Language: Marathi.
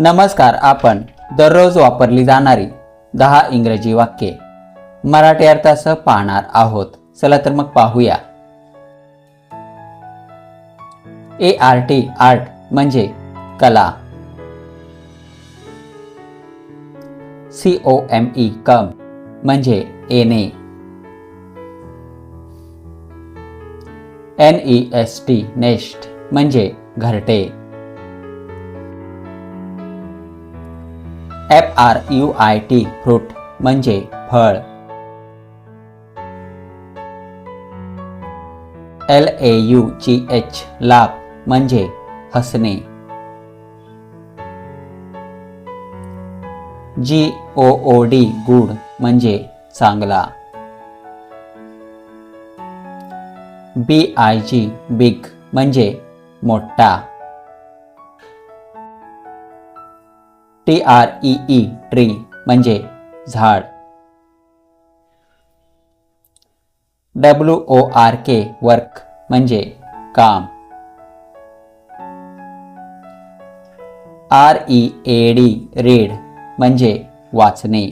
नमस्कार आपण दररोज वापरली जाणारी दहा इंग्रजी वाक्ये. मराठी अर्थासह पाहणार आहोत. चला तर मग पाहूया. ए आर टी आर्ट म्हणजे कला. C O M E come म्हणजे एने N E S T nest म्हणजे घरटे. F R U I T fruit म्हणजे फळ. L A U G H laugh म्हणजे हसणे. जी ओ ओ डी गुड म्हणजे चांगला. बी आय जी बिग म्हणजे मोठा. T R E E tree म्हणजे झाड. W O R K work म्हणजे काम. R E A D read म्हणजे वाचणे.